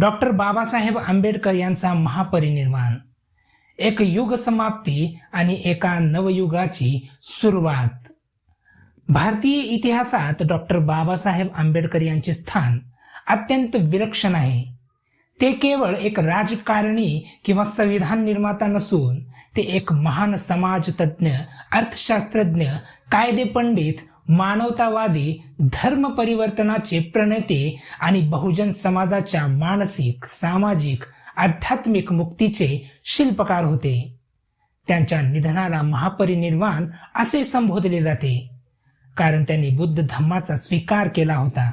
Doctor Babasaheb Ambedkar यांचा महापरिनिर्वाण. एक युग समाप्ती आणि एका नवयुगाची सुरुवात. भारतीय इतिहासात डॉक्टर बाबासाहेब आंबेडकर यांचे स्थान अत्यंत विलक्षण आहे. ते केवळ एक राजकारणी किंवा संविधान निर्माता नसून ते एक महान समाजतज्ञ अर्थशास्त्रज्ञ कायदे पंडित मानवतावादी धर्म परिवर्तनाचे प्रणेते आणि बहुजन समाजाच्या मानसिक सामाजिक आध्यात्मिक मुक्तीचे शिल्पकार होते. त्यांच्या निधनाला महापरिनिर्वाण असे संबोधले जाते. कारण त्यांनी बुद्ध धम्माचा स्वीकार केला होता.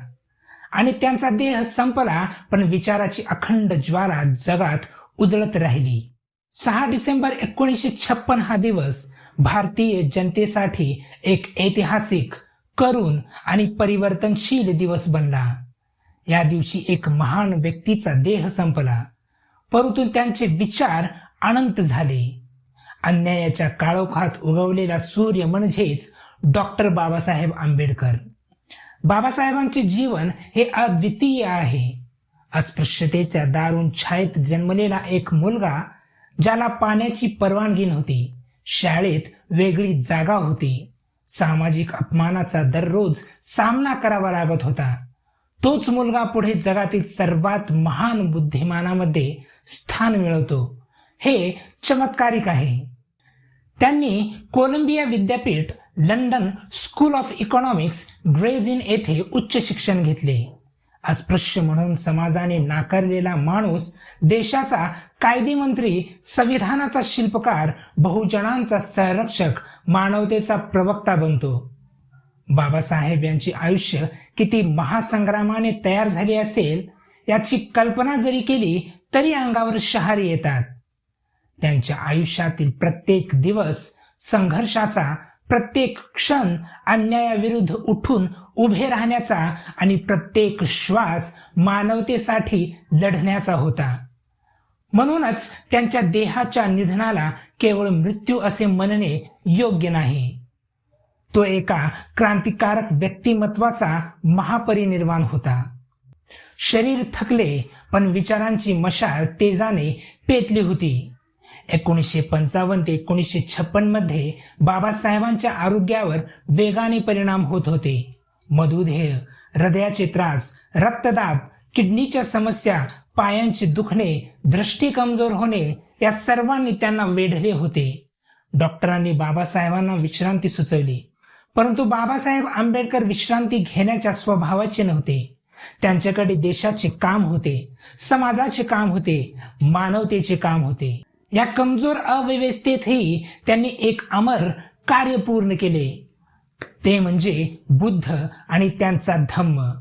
आणि त्यांचा देह संपला पण विचाराची अखंड ज्वाला जगात उजळत राहिली. सहा डिसेंबर एकोणीसशे छप्पन हा दिवस भारतीय जनतेसाठी एक ऐतिहासिक करून आणि परिवर्तनशील दिवस बनला. या दिवशी एक महान व्यक्तीचा देह संपला. परंतु त्यांचे विचार अनंत झाले. अन्यायाच्या काळोखात उगवलेला सूर्य म्हणजेच डॉक्टर बाबासाहेब आंबेडकर. बाबासाहेबांचे जीवन हे अद्वितीय आहे. अस्पृश्यतेच्या दारुण छायेत जन्मलेला एक मुलगा ज्याला पाण्याची परवानगी नव्हती शाळेत वेगळी जागा होती. सामाजिक अपमानाचा दररोज सामना करावा लागत होता. तोच मुलगा पुढे जगातील सर्वात महान बुद्धिमानामध्ये स्थान मिळवतो. हे चमत्कारिक आहे. त्यांनी कोलंबिया विद्यापीठ London school of economics Gray's Inn येथे उच्च शिक्षण घेतले. अस्पृश्य म्हणून समाजाने नाकारलेला माणूस देशाचा कायदेमंत्री संविधानाचा शिल्पकार बहुजनांचा संरक्षक मानवतेचा प्रवक्ता बनतो. बाबासाहेब यांची आयुष्य किती महासंग्रामाने तयार झाले असेल याची कल्पना जरी केली तरी अंगावर शहारी येतात. त्यांच्या आयुष्यातील प्रत्येक दिवस संघर्षाचा प्रत्येक क्षण अन्यायाविरुद्ध उठून उभे राहण्याचा आणि प्रत्येक श्वास मानवतेसाठी लढण्याचा होता. म्हणूनच त्यांच्या देहाच्या निधनाला केवळ मृत्यू असे म्हणणे योग्य नाही. तो एका क्रांतिकारक व्यक्तिमत्वाचा महापरिनिर्वाण होता. शरीर थकले पण विचारांची मशाल तेजाने पेटली होती. एकोणीसशे पंचावन्न ते एकोणीसशे छप्पनमध्ये बाबासाहेबांच्या आरोग्यावर वेगाने परिणाम होत होते. मधुदेह हृदयाचे त्रास रक्तदाब किडनीच्या समस्या पायांचे दुखणे दृष्टी कमजोर होणे या सर्वांनी त्यांना वेढले होते. डॉक्टरांनी बाबासाहेबांना विश्रांती सुचवली. परंतु बाबासाहेब आंबेडकर विश्रांती घेण्याच्या स्वभावाचे नव्हते. त्यांच्याकडे देशाचे काम होते समाजाचे काम होते मानवतेचे काम होते. या कमजोर अव्यवस्थेतही त्यांनी एक अमर कार्य पूर्ण केले. ते म्हणजे बुद्ध आणि त्यांचा धम्म.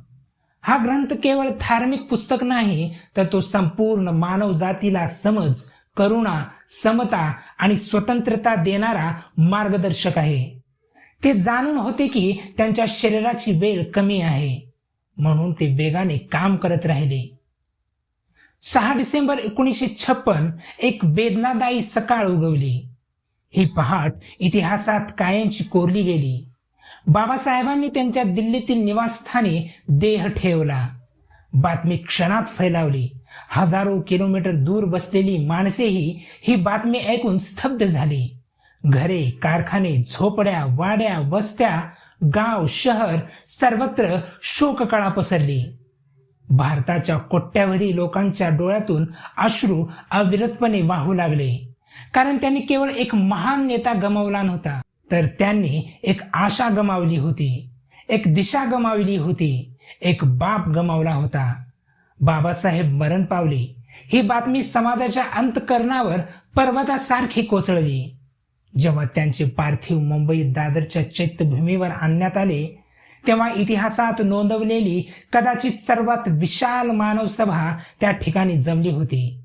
हा ग्रंथ केवळ धार्मिक पुस्तक नाही तर तो संपूर्ण मानव जातीला समज करुणा समता आणि स्वतंत्रता देणारा मार्गदर्शक आहे. ते जाणून होते की त्यांच्या शरीराची वेळ कमी आहे म्हणून ते वेगाने काम करत राहिले. सहा डिसेंबर एकोणीसशे छप्पन एक वेदनादायी सकाळ उगवली. ही पहाट इतिहासात कायमची कोरली गेली. बाबासाहेबांनी त्यांच्या दिल्लीतील निवासस्थानी देह ठेवला. बातमी क्षणात फैलावली. हजारो किलोमीटर दूर बसलेली माणसेही ही बातमी ऐकून स्तब्ध झाली. घरे कारखाने झोपड्या वाड्या वस्त्या गाव शहर सर्वत्र शोककळा पसरली. भारताच्या कोट्यावधी लोकांच्या डोळ्यातून अश्रू अविरतपणे वाहू लागले. कारण त्यांनी केवळ एक महान नेता गमावला नव्हता तर त्यांनी एक आशा गमावली होती एक दिशा गमावली होती एक बाप गमावला होता. बाबासाहेब मरण पावले. ही बातमी समाजाच्या अंतकरणावर पर्वतासारखी कोसळली. जेव्हा त्यांचे पार्थिव मुंबईत दादरच्या चैत्यभूमीवर आणण्यात आले तेव्हा इतिहासात नोंदवलेली कदाचित सर्वात विशाल मानव सभा त्या ठिकाणी जमली होती.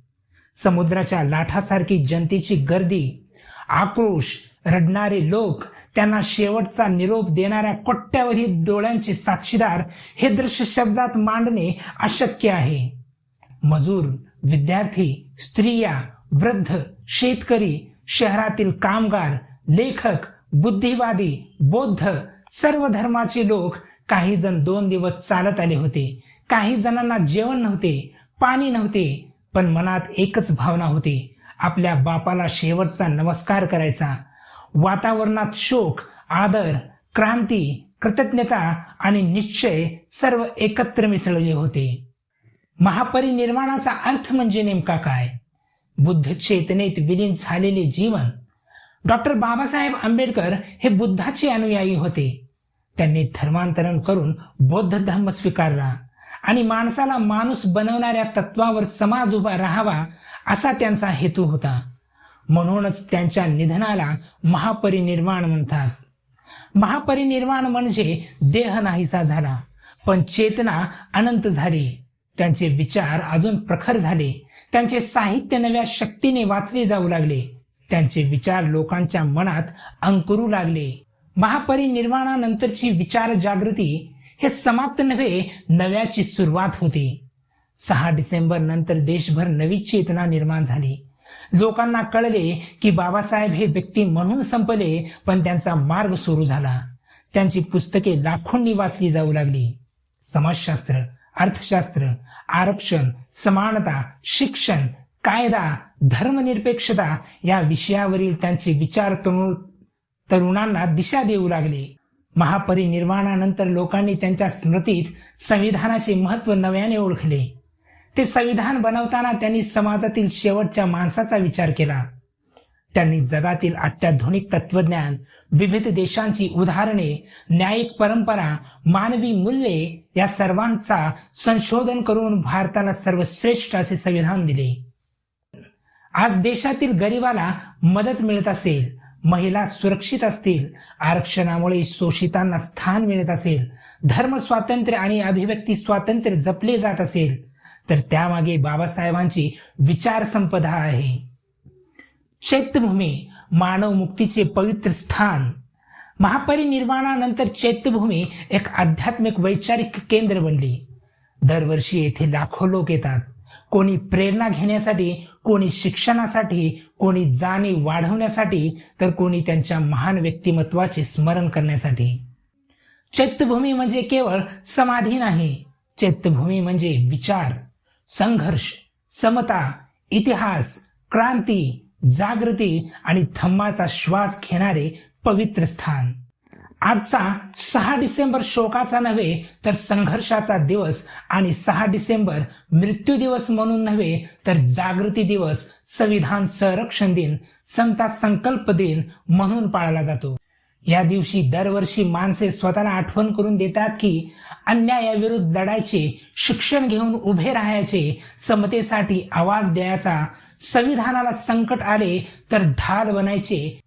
समुद्राच्या लाठासारखी जनतेची गर्दी आक्रोश रडणारे लोक त्यांना शेवटचा निरोप देणाऱ्या कोट्यावधी डोळ्यांचे साक्षीदार हे दृश्य शब्दात मांडणे अशक्य आहे. मजूर विद्यार्थी स्त्रिया वृद्ध शेतकरी शहरातील कामगार लेखक बुद्धिवादी बौद्ध सर्व धर्माचे लोक काही जण दोन दिवस चालत आले होते. काही जणांना जेवण नव्हते पाणी नव्हते पण मनात एकच भावना होती. आपल्या बापाला शेवटचा नमस्कार करायचा. वातावरणात शोक आदर क्रांती कृतज्ञता आणि निश्चय सर्व एकत्र मिसळले होते. महापरिनिर्वाणाचा अर्थ म्हणजे नेमका काय? बुद्ध चेतनेत विलीन झालेले जीवन डॉक्टर बाबासाहेब आंबेडकर हे बुद्धाचे अनुयायी होते. त्यांनी धर्मांतरण करून बौद्ध धर्म स्वीकारला आणि माणसाला माणूस बनवणाऱ्या तत्वावर समाज उभा राहावा असा त्यांचा हेतू होता. म्हणूनच त्यांच्या निधनाला महापरिनिर्वाण म्हणतात. महापरिनिर्वाण म्हणजे देह नाहीसा झाला पण चेतना अनंत झाली. त्यांचे विचार अजून प्रखर झाले. त्यांचे साहित्य नव्या शक्तीने वाचले जाऊ लागले. त्यांचे विचार लोकांच्या मनात अंकुरू लागले. महापरिनिर्वाणानंतरची विचार जागृती हे समाप्त नव्हे नव्याची सुरुवात होती. सहा डिसेंबर नंतर देशभर नवी चेतना निर्माण झाली. लोकांना कळले की बाबासाहेब हे व्यक्ती म्हणून संपले पण त्यांचा मार्ग सुरू झाला. त्यांची पुस्तके लाखोंनी वाचली जाऊ लागली. समाजशास्त्र अर्थशास्त्र आरक्षण समानता शिक्षण कायदा धर्मनिरपेक्षता या विषयावरील त्यांचे विचार तरुण तरुणांना दिशा देऊ लागले. महापरिनिर्वाणानंतर लोकांनी त्यांच्या स्मृतीत संविधानाचे महत्त्व नव्याने ओळखले. ते संविधान बनवताना त्यांनी समाजातील शेवटच्या माणसाचा विचार केला. त्यांनी जगातील अत्याधुनिक तत्वज्ञान विविध देशांची उदाहरणे न्यायिक परंपरा मानवी मूल्ये या सर्वांचा संशोधन करून भारताला सर्वश्रेष्ठ असे संविधान दिले. आज देशातील गरिबाला मदत मिळत असेल महिला सुरक्षित असतील आरक्षणामुळे शोषितांना स्थान मिळत असेल धर्म स्वातंत्र्य आणि अभिव्यक्ती स्वातंत्र्य जपले जात असेल तर त्यामागे बाबासाहेबांची विचार संपदा आहे. चैत्यभूमी मानव मुक्तीचे पवित्र स्थान. महापरिनिर्वाणानंतर चैत्यभूमी एक आध्यात्मिक वैचारिक केंद्र बनली. दरवर्षी येथे लाखो लोक येतात. कोणी प्रेरणा घेण्यासाठी कोणी शिक्षणासाठी कोणी जाणीव वाढवण्यासाठी तर कोणी त्यांच्या महान व्यक्तिमत्वाचे स्मरण करण्यासाठी. चैत्यभूमी म्हणजे केवळ समाधी नाही चैत्यभूमी म्हणजे विचार संघर्ष समता इतिहास क्रांती जागृती आणि धम्माचा श्वास घेणारे पवित्र स्थान. आजचा सहा डिसेंबर शोकाचा नव्हे तर संघर्षाचा दिवस आणि सहा डिसेंबर मृत्यू दिवस म्हणून नव्हे तर जागृती दिवस संविधान संरक्षण दिन समता संकल्प दिन म्हणून पाळला जातो. या दिवशी दरवर्षी माणसे स्वतःला आठवण करून देतात की अन्यायाविरुद्ध लढायचे शिक्षण घेऊन उभे राहायचे समतेसाठी आवाज द्यायचा संविधानाला संकट आले तर ढाल बनायचे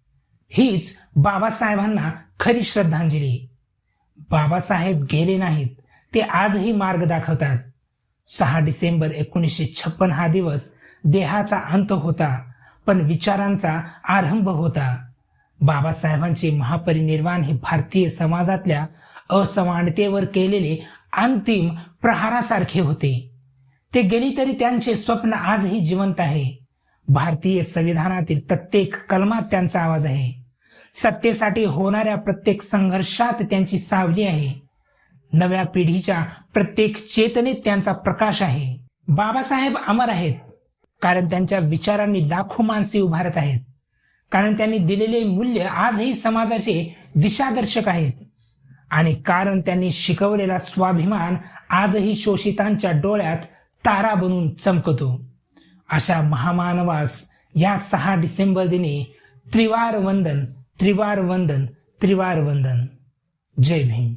हीच बाबासाहेबांना खरी श्रद्धांजली. बाबासाहेब गेले नाहीत ते आजही मार्ग दाखवतात. सहा डिसेंबर एकोणीसशे छप्पन हा दिवस देहाचा अंत होता पण विचारांचा आरंभ होता. बाबासाहेबांचे महापरिनिर्वाण हे भारतीय समाजातल्या असमानतेवर केलेले अंतिम प्रहारासारखे होते. ते गेली तरी त्यांचे स्वप्न आजही जिवंत आहे. भारतीय संविधानातील प्रत्येक कलमात त्यांचा आवाज आहे. सत्तेसाठी होणाऱ्या प्रत्येक संघर्षात त्यांची सावली आहे. नव्या पिढीच्या प्रत्येक चेतनेत त्यांचा प्रकाश आहे. बाबासाहेब अमर आहेत कारण त्यांच्या विचारांनी लाखो माणसे उभारत आहेत. कारण त्यांनी दिलेले मूल्य आजही समाजाचे दिशादर्शक आहेत. आणि कारण त्यांनी शिकवलेला स्वाभिमान आजही शोषितांच्या डोळ्यात तारा बनून चमकतो. अशा महामानवास या सहा डिसेंबर दिनी त्रिवार वंदन त्रिवार वंदन त्रिवार वंदन जय भीम